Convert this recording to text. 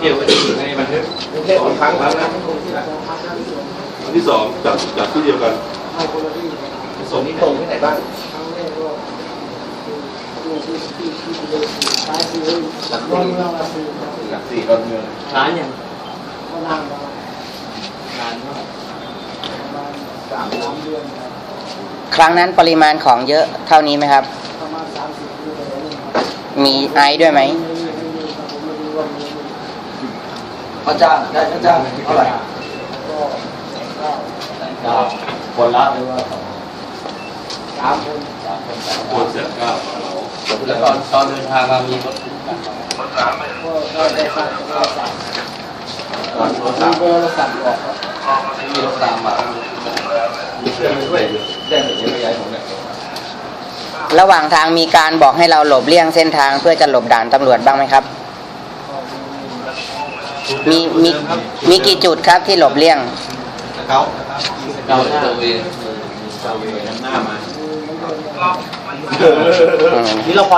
เกี่ยวกับที่อยู่ในบันทึกสองครั้งแล้วนะอันที่สองจับจับที่เดียวกันส่งที่ตรงที่ไหนบ้างหลักสี่หลักสี่ดอนเมืองร้านยังร้านร่สามสามเดือนครั้งนั้นปริมาณของเยอะเท่านี้ไหมครับ มีไอด้วยไหม เขาจ้างได้เขาจ้างเท่าไหร่ก็เก้าจ้างคนละหรือว่าสามคนสามคนสามตัวแสนเก้าเราแล้วตอนตอนเดินทางมามีรถคุ้มกันก็ได้ได้สั่งได้สั่งตอนรถมีตามเบอร์โทรศัพท์บอกครับมีรถตามมามีเครื่องด้วยได้เหมือนยังไม่ย้ายผมเนี่ยระหว่างทางมีการบอกให้เราหลบเลี่ยงเส้นทางเพื่อจะหลบด่านตำรวจบ้างไหมครับ มีมีมีกี่จุดครับที่หลบเลี่ยงเขาเก้าเวเอร์เวหน้ามานี่เราพอ